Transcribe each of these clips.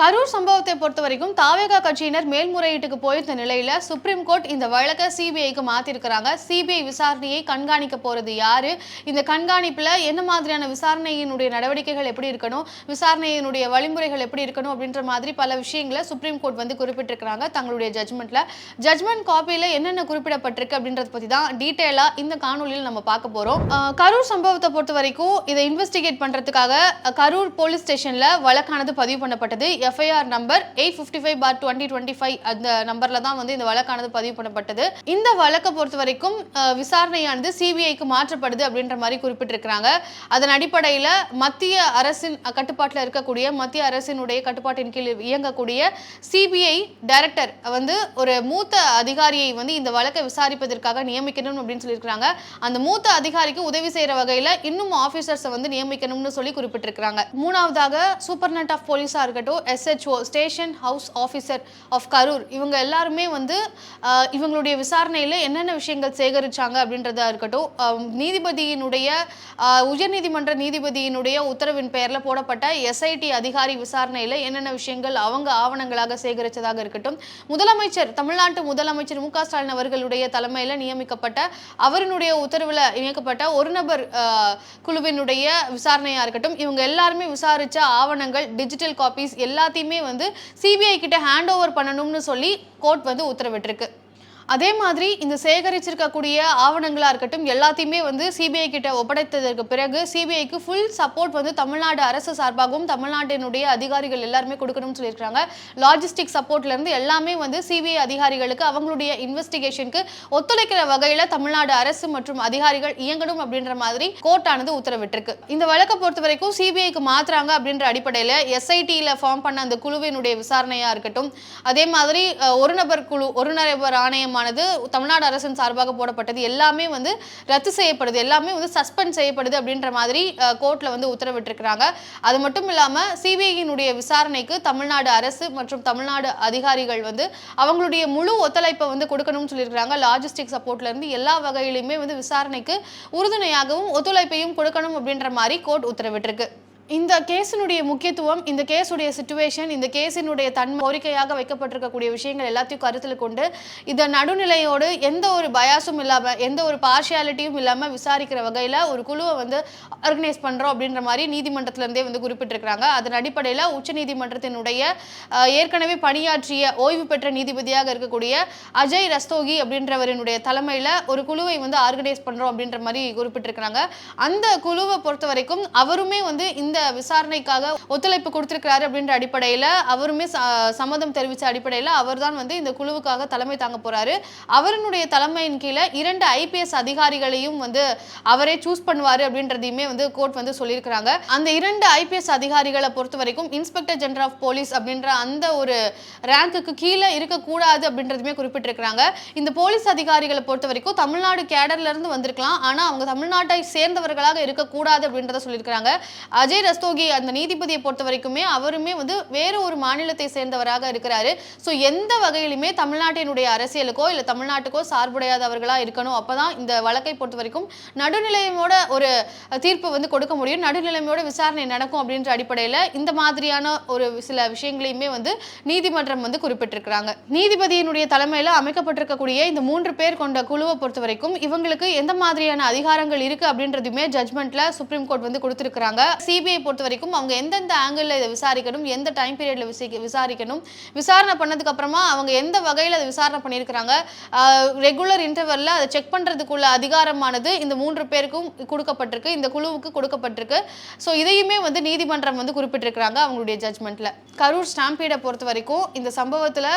கரூர் சம்பவத்தை பொறுத்த வரைக்கும் தாவேகா கட்சியினர் மேல்முறையீட்டுக்கு போயிருந்த நிலையில சுப்ரீம் கோர்ட் இந்த வழக்கை சிபிஐக்கு மாத்திருக்கிறாங்க. சிபிஐ விசாரணையை கண்காணிக்க போறது யாரு? இந்த கண்காணிப்புல என்ன மாதிரியான விசாரணையினுடைய நடவடிக்கைகள் எப்படி இருக்கணும்? விசாரணையினுடைய வழிமுறைகள் எப்படி இருக்கணும்? அப்படின்ற மாதிரி பல விஷயங்களை சுப்ரீம் கோர்ட் வந்து குறிப்பிட்டிருக்கிறாங்க தங்களுடைய ஜட்மெண்ட்ல ஜட்மெண்ட் காப்பியில என்னென்ன குறிப்பிடப்பட்டிருக்கு அப்படின்றத பத்தி தான் டீட்டெயிலா இந்த காணொலியில் நம்ம பார்க்க போறோம். கரூர் சம்பவத்தை பொறுத்த வரைக்கும் இதை இன்வெஸ்டிகேட் பண்றதுக்காக கரூர் போலீஸ் ஸ்டேஷன்ல வழக்கானது பதிவு பண்ணப்பட்டது. FIR number eight fifty five four twenty twenty five அந்த நம்பர்ல தான் வந்து இந்த வழக்கானது பதிவு பண்ணப்பட்டது. இந்த வழக்கை பொறுத்த வரைக்கும் விசாரணையானது சிபிஐக்கு மாற்றப்படுது அப்படின்ற மாதிரி குறிப்பிட்டிருக்கிறாங்க. அதன் அடிப்படையில் மத்திய அரசின் கட்டுப்பாட்டில் இருக்கக்கூடிய மத்திய அரசினுடைய கட்டுப்பாட்டின் கீழ் இயங்கக்கூடிய சிபிஐ டைரக்டர் வந்து ஒரு மூத்த அதிகாரியை வந்து இந்த வழக்கை விசாரிப்பதற்காக நியமிக்கணும் அப்படின்னு சொல்லியிருக்கிறாங்க. அந்த மூத்த அதிகாரிக்கு உதவி செய்யற வகையில் இன்னும் ஆஃபீஸர்ஸை வந்து நியமிக்கணும்னு சொல்லி குறிப்பிட்டிருக்கிறாங்க. மூணாவதாக சூப்பர்னட் ஆஃப் போலீஸாக இருக்கட்டும் SHO station house officer of Karur இவங்க எல்லாருமே வந்து இவங்களுடைய விசாரணையில் என்னென்ன விஷயங்கள் சேகரிச்சாங்க அப்படின்றதா இருக்கட்டும் நீதிபதியினுடைய உயர்நீதிமன்ற நீதிபதியினுடைய உத்தரவின் பெயரில் போடப்பட்ட எஸ்ஐடி அதிகாரி விசாரணையில் என்னென்ன விஷயங்கள் அவங்க ஆவணங்களாக சேகரித்ததாக இருக்கட்டும் முதலமைச்சர் தமிழ்நாட்டு முதலமைச்சர் மு க ஸ்டாலின் அவர்களுடைய தலைமையில் நியமிக்கப்பட்ட அவரினுடைய உத்தரவில் இணைக்கப்பட்ட ஒரு நபர் குழுவினுடைய விசாரணையாக இருக்கட்டும் இவங்க எல்லாருமே விசாரித்த ஆவணங்கள் டிஜிட்டல் காப்பீஸ் எல்லா எல்லாத்தையுமே வந்து சிபிஐ கிட்ட ஹேண்ட் ஓவர் பண்ணணும்னு சொல்லி கோர்ட் வந்து உத்தரவிட்டிருக்கு. அதே மாதிரி இந்த சேகரிச்சிருக்கக்கூடிய ஆவணங்களாக இருக்கட்டும் எல்லாத்தையுமே வந்து சிபிஐ கிட்ட ஒப்படைத்ததற்கு பிறகு சிபிஐக்கு ஃபுல் சப்போர்ட் வந்து தமிழ்நாடு அரசு சார்பாகவும் தமிழ்நாட்டினுடைய அதிகாரிகள் எல்லாருமே கொடுக்கணும்னு சொல்லியிருக்காங்க லாஜிஸ்டிக் சப்போர்ட்லேருந்து எல்லாமே வந்து சிபிஐ அதிகாரிகளுக்கு அவங்களுடைய இன்வெஸ்டிகேஷனுக்கு ஒத்துழைக்கிற வகையில் தமிழ்நாடு அரசு மற்றும் அதிகாரிகள் இயங்கணும் அப்படின்ற மாதிரி கோர்ட்டானது உத்தரவிட்டிருக்கு. இந்த வழக்கை பொறுத்த வரைக்கும் சிபிஐக்கு மாத்துறாங்க அப்படின்ற அடிப்படையில் எஸ்ஐடியில் ஃபார்ம் பண்ண அந்த குழுவினுடைய விசாரணையாக இருக்கட்டும் அதே மாதிரி ஒரு நபர் குழு ஒரு நபர் ஆணையமானது தமிழ்நாடு அரசின் சார்பாக போடப்பட்டது. எல்லாமே வந்து ரத்து செய்யப்படுது. எல்லாமே வந்து சஸ்பெண்ட் செய்யப்படுது அப்படின்ற மாதிரி கோர்ட்டில் வந்து உத்தரவிட்டிருக்கிறாங்க. அது மட்டும் இல்லாமல் சிபிஐயினுடைய விசாரணைக்கு தமிழ்நாடு அரசு மற்றும் தமிழ்நாடு அதிகாரிகள் வந்து அவங்களுடைய முழு ஒத்துழைப்பை வந்து கொடுக்கணும்னு சொல்லியிருக்கிறாங்க. லாஜிஸ்டிக் சப்போர்ட்லேருந்து எல்லா வகையிலுமே வந்து விசாரணைக்கு உறுதுணையாகவும் ஒத்துழைப்பையும் கொடுக்கணும் அப்படின்ற மாதிரி கோர்ட் உத்தரவிட்டிருக்கு. இந்த கேஸினுடைய முக்கியத்துவம் இந்த கேஸுடைய சுச்சுவேஷன் இந்த கேஸினுடைய தன்மை கோரிக்கையாக வைக்கப்பட்டிருக்கக்கூடிய விஷயங்கள் எல்லாத்தையும் கருத்தில் கொண்டு இதை நடுநிலையோடு எந்த ஒரு பயாசும் இல்லாமல் எந்த ஒரு பார்ஷியாலிட்டியும் இல்லாமல் விசாரிக்கிற வகையில் ஒரு குழுவை வந்து ஆர்கனைஸ் பண்ணுறோம் அப்படின்ற மாதிரி நீதிமன்றத்திலேருந்தே வந்து குறிப்பிட்டிருக்கிறாங்க. அதன் அடிப்படையில் உச்சநீதிமன்றத்தினுடைய ஏற்கனவே பணியாற்றிய ஓய்வு பெற்ற நீதிபதியாக இருக்கக்கூடிய அஜய் ரஸ்தோகி அப்படின்றவரினுடைய தலைமையில் ஒரு குழுவை வந்து ஆர்கனைஸ் பண்ணுறோம் அப்படின்ற மாதிரி குறிப்பிட்டிருக்கிறாங்க. அந்த குழுவை பொறுத்த வரைக்கும் அவருமே வந்து இந்த விசாரணைக்காக ஒத்துழைப்பு கொடுத்திருக்கிறாரு அப்படின்ற அடிப்படையில் அவருமே சம்மதம் தெரிவித்த அடிப்படையில் அவர்தான் வந்து இந்த குழுவுக்காக தலைமை தாங்க போறாரு. அவருடைய தலைமையின் கீழே இரண்டு ஐபிஎஸ் அதிகாரிகளையும் வந்து அவரே சூஸ் பண்ணுவாரு அப்படின்றதையுமே வந்து கோர்ட் வந்து சொல்லியிருக்கிறாங்க. அந்த இரண்டு ஐபிஎஸ் அதிகாரிகளை பொறுத்த வரைக்கும் இன்ஸ்பெக்டர் ஜெனரல் ஆஃப் போலீஸ் அப்படின்ற அந்த ஒரு ரேங்க்குக்கு கீழே இருக்கக்கூடாது அப்படின்றதுமே குறிப்பிட்டிருக்கிறாங்க. இந்த போலீஸ் அதிகாரிகளை பொறுத்த வரைக்கும் தமிழ்நாடு கேடர்ல இருந்து வந்திருக்கலாம். ஆனா அவங்க தமிழ்நாட்டை சேர்ந்தவர்களாக இருக்கக்கூடாது அப்படின்றத சொல்லியிருக்கிறாங்க. அஜய் ரஸ்தோகி அந்த நீதிபதியை பொறுத்த வரைக்குமே அவருமே வந்து வேற ஒரு மாநிலத்தை சேர்ந்தவராக இருக்கிறாரு. ஸோ எந்த வகையிலுமே தமிழ்நாட்டினுடைய அரசியலுக்கோ இல்லை தமிழ்நாட்டுக்கோ சார்புடையாதவர்களாக இருக்கணும். அப்போதான் இந்த வழக்கை பொறுத்த வரைக்கும் நடுநிலையோட ஒரு தீர்ப்பு வந்து கொடுக்க முடியும். நடுநிலைமையோட விசாரணை நடக்கும் அப்படின்ற அடிப்படையில் இந்த மாதிரியான ஒரு சில விஷயங்களையுமே வந்து நீதிமன்றம் வந்து குறிப்பிட்டிருக்கிறாங்க. நீதிபதியினுடைய தலைமையில் அமைக்கப்பட்டிருக்கக்கூடிய இந்த மூன்று பேர் கொண்ட குழுவை பொறுத்த வரைக்கும் இவங்களுக்கு எந்த மாதிரியான அதிகாரங்கள் இருக்கு அப்படின்றதுமே ஜட்மெண்ட்ல சுப்ரீம் கோர்ட் வந்து கொடுத்திருக்கிறாங்க. சிபிஐ பொறுத்த வரைக்கும் அவங்க எந்தெந்த ஆங்கிளில் இதை விசாரிக்கணும் எந்த டைம் பீரியட்ல விசாரிக்கணும் விசாரணை பண்ணதுக்கு அப்புறமா அவங்க எந்த வகையில் அதை விசாரணை பண்ணியிருக்கிறாங்க ரெகுலர் இன்டர்வல்ல அதை செக் பண்றதுக்குள்ள அதிகாரமானது இந்த மூன்று பேருக்கும் கொடுக்கப்பட்டிருக்கு இந்த குழுவுக்கு கொடுக்கப்பட்டிருக்கு. ஸோ இதையுமே வந்து நீதிமன்றம் வந்து குறிப்பிட்டிருக்கிறாங்க அவங்களுடைய ஜட்மெண்ட்டில் கரூர் ஸ்டாம்பீடை பொறுத்த வரைக்கும் இந்த சம்பவத்தில்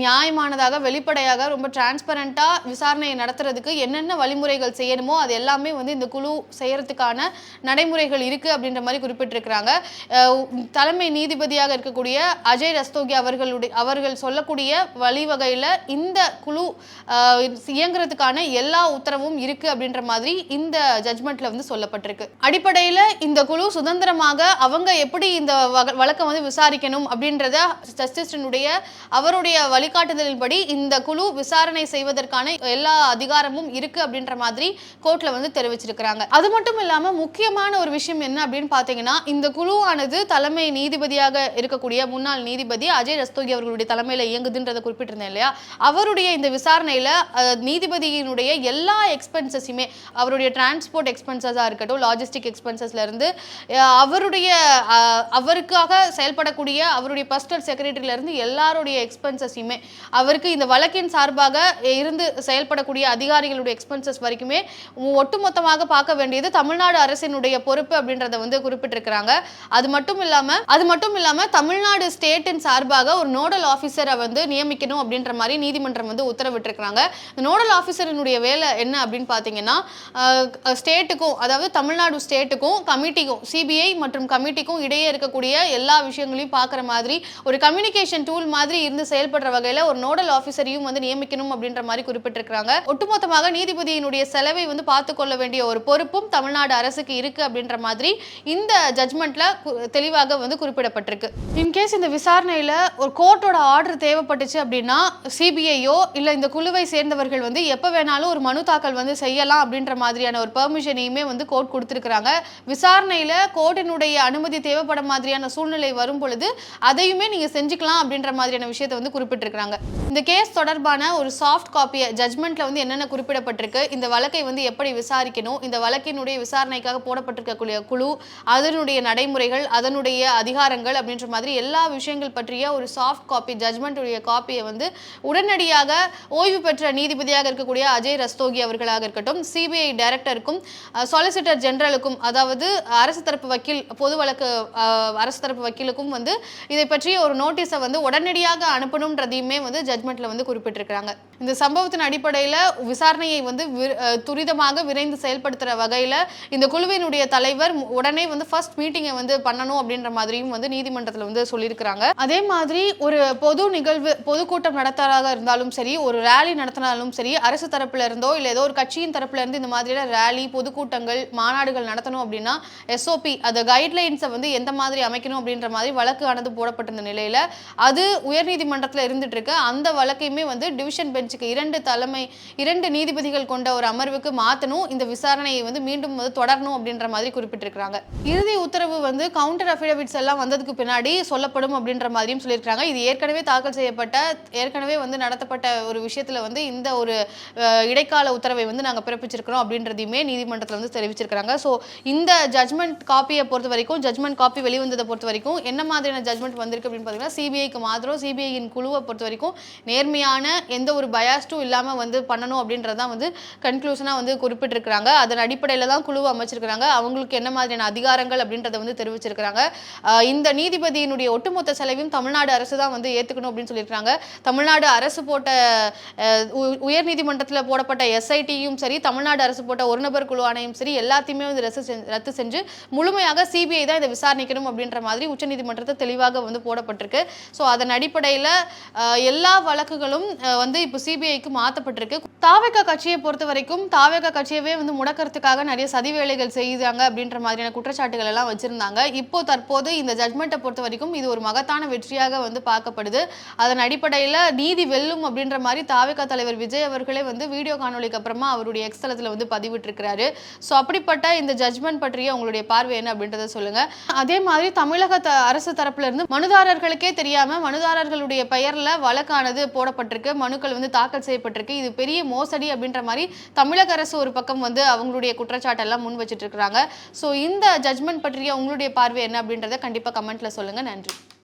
நியாயமானதாக வெளிப்படையாக ரொம்ப டிரான்ஸ்பரண்ட்டாக விசாரணையை நடத்துறதுக்கு என்னென்ன வழிமுறைகள் செய்யணுமோ அது எல்லாமே வந்து இந்த குழு செய்யறதுக்கான நடைமுறைகள் இருக்கு அப்படின்ற மாதிரி குறிப்பிட்டிருக்கிறாங்க. தலைமை நீதிபதியாக இருக்கக்கூடிய அஜய் ரஸ்தோகி அவர்களுடைய அவர்கள் சொல்லக்கூடிய வழிவகையில் இந்த குழு இயங்குறதுக்கான எல்லா உத்தரவும் இருக்கு அப்படின்ற மாதிரி இந்த ஜட்மெண்ட்ல வந்து சொல்லப்பட்டிருக்கு. அடிப்படையில் இந்த குழு சுதந்திரமாக அவங்க எப்படி இந்த வழக்கை வந்து விசாரிக்கணும் அப்படின்றத ஜஸ்டிஸ்டனுடைய அவருடைய வழிகாட்டுதலின்படி இந்த குழு விசாரணை செய்வதற்கான எல்லா அதிகாரமும் இருக்கு அப்படின்ற மாதிரி கோர்ட்ல வந்து தெரிவிச்சிருக்கிறாங்க. அது மட்டும் இல்லாம முக்கியமான ஒரு விஷயம் என்ன அப்படின்னு பார்த்தீங்கன்னா பார்த்தீங்கன்னா இந்த குழுவானது தலைமை நீதிபதியாக இருக்கக்கூடிய முன்னாள் நீதிபதி அஜய் ரஸ்தோகி அவர்களுடைய தலைமையில் இயங்குதுன்றதை குறிப்பிட்டிருந்தேன் இல்லையா? அவருடைய இந்த விசாரணையில் நீதிபதியினுடைய எல்லா எக்ஸ்பென்சஸுமே அவருடைய டிரான்ஸ்போர்ட் எக்ஸ்பென்சஸாக இருக்கட்டும் லாஜிஸ்டிக் எக்ஸ்பென்சஸ்லேருந்து அவருடைய அவருக்காக செயல்படக்கூடிய அவருடைய பர்சனல் செக்ரட்டரியிலேருந்து எல்லாருடைய எக்ஸ்பென்சஸையுமே அவருக்கு இந்த வழக்கின் சார்பாக இருந்து செயல்படக்கூடிய அதிகாரிகளுடைய எக்ஸ்பென்சஸ் வரைக்குமே ஒட்டுமொத்தமாக பார்க்க வேண்டியது தமிழ்நாடு அரசினுடைய பொறுப்பு அப்படின்றத வந்து குறிப்பிட்டிருக்கிறாங்க. அது மட்டும் இல்லாம அது மட்டும் இல்லாம தமிழ்நாடு ஸ்டேட்டின் சார்பாக ஒரு நோடல் ஆஃபீஸரை வந்து நியமிக்கணும் அப்படின்ற மாதிரி நீதிமன்றம் வந்து உத்தரவிட்டிருக்கிறாங்க. இந்த நோடல் ஆஃபீஸரினுடைய வேலை என்ன அப்படின்னு பார்த்தீங்கன்னா ஸ்டேட்டுக்கும் அதாவது தமிழ்நாடு ஸ்டேட்டுக்கும் கமிட்டிக்கும் சிபிஐ மற்றும் கமிட்டிக்கும் இடையே இருக்கக்கூடிய எல்லா விஷயங்களையும் பார்க்குற மாதிரி ஒரு கம்யூனிகேஷன் டூல் மாதிரி இருந்து செயல்படுற வகையில் ஒரு நோடல் ஆஃபீஸரையும் வந்து நியமிக்கணும் அப்படின்ற மாதிரி குறிப்பிட்டிருக்கிறாங்க. ஒட்டுமொத்தமாக நீதிபதியினுடைய செலவை வந்து பார்த்துக்கொள்ள வேண்டிய ஒரு பொறுப்பும் தமிழ்நாடு அரசுக்கு இருக்கு அப்படின்ற மாதிரி இந்த இந்த ஜட்மெண்ட்டில் தெளிவாக வந்து குறிப்பிடப்பட்டிருக்கு. இன்கேஸ் இந்த விசாரணையில் ஒரு கோர்ட்டோட ஆர்டர் தேவைப்பட்டுச்சு அப்படின்னா சிபிஐயோ இல்லை இந்த குழுவை சேர்ந்தவர்கள் வந்து எப்போ வேணாலும் ஒரு மனு தாக்கல் வந்து செய்யலாம் அப்படின்ற மாதிரியான ஒரு பெர்மிஷனையுமே வந்து கோர்ட் கொடுத்துருக்குறாங்க. விசாரணையில் கோர்ட்டினுடைய அனுமதி தேவைப்பட மாதிரியான சூழ்நிலை வரும் பொழுது அதையுமே நீங்கள் செஞ்சுக்கலாம் அப்படின்ற மாதிரியான விஷயத்தை வந்து குறிப்பிட்டிருக்கிறாங்க. இந்த கேஸ் தொடர்பான ஒரு சாஃப்ட் காப்பியை ஜட்மெண்ட்டில் வந்து என்னென்ன குறிப்பிடப்பட்டிருக்கு இந்த வழக்கை வந்து எப்படி விசாரிக்கணும் இந்த வழக்கினுடைய விசாரணைக்காக போடப்பட்டிருக்கக்கூடிய குழு அதனுடைய நடைமுறைகள் அதனுடைய அதிகாரங்கள் அப்படின்ற மாதிரி எல்லா விஷயங்கள் பற்றிய ஒரு சாஃப்ட் காப்பி ஜட்மெண்ட்டுடைய காப்பியை வந்து உடனடியாக ஓய்வு பெற்ற நீதிபதியாக இருக்கக்கூடிய அஜய் ரஸ்தோகி அவர்களாக இருக்கட்டும் சிபிஐ டைரக்டருக்கும் சொலிசிட்டர் ஜெனரலுக்கும் அதாவது அரசு தரப்பு வக்கீல் பொது வழக்கு அரசு தரப்பு வக்கீலுக்கும் வந்து இதை பற்றிய ஒரு நோட்டீஸை வந்து உடனடியாக அனுப்பணுன்றதையுமே வந்து ஜட்மெண்ட்டில் வந்து குறிப்பிட்டிருக்கிறாங்க. இந்த சம்பவத்தின் அடிப்படையில் விசாரணையை வந்து துரிதமாக விரைந்து செயல்படுத்துகிற வகையில் இந்த குழுவினுடைய தலைவர் உடனே வந்து ஃபர்ஸ்ட் மீட்டிங்கை வந்து பண்ணணும் அப்படின்ற மாதிரியும் வந்து நீதிமன்றத்தில் வந்து சொல்லியிருக்கிறாங்க. அதே மாதிரி ஒரு பொது நிகழ்வு பொதுக்கூட்டம் நடத்துறதாக இருந்தாலும் சரி ஒரு ரேலி நடத்தினாலும் சரி அரசு தரப்புல இருந்தோ இல்லை ஏதோ ஒரு கட்சியின் தரப்புல இருந்து இந்த மாதிரியான ரேலி பொதுக்கூட்டங்கள் மாநாடுகள் நடத்தணும் அப்படின்னா எஸ்ஓபி அந்த கைட்லைன்ஸை வந்து எந்த மாதிரி அமைக்கணும் அப்படின்ற மாதிரி வழக்கு ஆனது போடப்பட்டிருந்த நிலையில் அது உயர்நீதிமன்றத்தில் இருந்துட்டு இருக்கு. அந்த வழக்கையுமே வந்து டிவிஷன் பெஞ்சுக்கு இரண்டு தலைமை இரண்டு நீதிபதிகள் கொண்ட ஒரு அமர்வுக்கு மாற்றணும் இந்த விசாரணையை வந்து மீண்டும் வந்து தொடரணும் அப்படின்ற மாதிரி குறிப்பிட்டிருக்கிறாங்க. இறுதி உத்தரவு வந்து கவுண்டர் அஃபிடவிட்ஸ் எல்லாம் வந்ததுக்கு பின்னாடி சொல்லப்படும் அப்படின்ற மாதிரியும் சொல்லியிருக்காங்க இது ஏற்கனவே தாக்கல் செய்யப்பட்ட ஏற்கனவே வந்து நடத்தப்பட்ட ஒரு விஷயத்துல வந்து இந்த ஒரு இடைக்கால உத்தரவை வந்து நாங்க பிறப்பிச்சிருக்கிறோம் அப்படின்றதையுமே நீதிமன்றத்தில் வந்து தெரிவிச்சிருக்கிறாங்க. ஸோ இந்த ஜட்மெண்ட் காப்பியை பொறுத்த வரைக்கும் ஜட்மெண்ட் காப்பி வெளிவந்ததை பொறுத்த வரைக்கும் என்ன மாதிரியான ஜட்மெண்ட் வந்திருக்கு அப்படின்னு பார்த்தீங்கன்னா சிபிஐக்கு மாத்திரம் சிபிஐயின் குழுவை பொறுத்த வரைக்கும் நேர்மையான எந்த ஒரு பயாஸ்டும் இல்லாமல் வந்து பண்ணணும் அப்படின்றது தான் வந்து கன்க்ளூஷனாக வந்து குறிப்பிட்டிருக்கிறாங்க. அதன் அடிப்படையில் தான் குழு அமைச்சிருக்கிறாங்க. அவங்களுக்கு என்ன மாதிரியான அதிகாரங்கள் அப்படின்றத வந்து தெரிவிச்சிருக்கிறாங்க. இந்த நீதிபதியினுடைய ஒட்டுமொத்த செலவையும் தமிழ்நாடு அரசு தான் வந்து ஏற்றுக்கணும் அப்படின்னு சொல்லியிருக்காங்க தமிழ்நாடு அரசு போட்ட உயர் உ- உயர்நீதிமன்றத்தில் போடப்பட்ட எஸ்ஐடியும் சரி தமிழ்நாடு அரசு போட்ட ஒரு நபர் குழு ஆணையம் சரி எல்லாத்தையுமே வந்து ரத்து செஞ்சு ரத்து செஞ்சு முழுமையாக சிபிஐ தான் இதை விசாரணிக்கணும் அப்படின்ற மாதிரி உச்சநீதிமன்றத்தை தெளிவாக வந்து போடப்பட்டிருக்கு. ஸோ அதன் அடிப்படையில் எல்லா வழக்குகளும் வந்து இப்போ சிபிஐக்கு மாற்றப்பட்டிருக்கு தாவேகா கட்சியை பொறுத்த வரைக்கும் தாவேகா கட்சியவே வந்து முடக்கிறதுக்காக நிறைய சதி வேலைகள் செய்தாங்க அப்படின்ற மாதிரியான குற்றச்சாட்டுகள் எல்லாம் வச்சிருந்தாங்க. இப்போ தற்போது இந்த ஜட்மெண்ட்டை பொறுத்த வரைக்கும் இது ஒரு மகத்தான வெற்றியாக வந்து பார்க்கப்படுது. அதன் அடிப்படையில் நீதி வெல்லும் அப்படின்ற மாதிரி தாவேகா தலைவர் விஜய் அவர்களே வந்து வீடியோ காணொலிக்கு அப்புறமா அவருடைய எக்ஸ்தலத்தில் வந்து பதிவிட்டிருக்கிறாரு. ஸோ அப்படிப்பட்ட இந்த ஜட்மெண்ட் பற்றிய உங்களுடைய பார்வை என்ன அப்படின்றத சொல்லுங்க. அதே மாதிரி தமிழக த- அரசு தரப்புல இருந்து மனுதாரர்களுக்கே தெரியாம மனுதாரர்களுடைய பெயர்ல வழக்கானது போடப்பட்டிருக்கு. மனுக்கள் வந்து தாக்கல் செய்யப்பட்டிருக்கு. இது பெரிய மோசடி அப்படின்ற மாதிரி தமிழக அரசு ஒரு பக்கம் வந்து அவங்களுடைய குற்றச்சாட்டெல்லாம் முன் வச்சுட்டு இருக்கிறாங்க. ஸோ இந்த ஜட்மெண்ட் பற்றிய உங்களுடைய பார்வை என்ன அப்படின்றத கண்டிப்பாக கமெண்ட்ல சொல்லுங்க. நன்றி.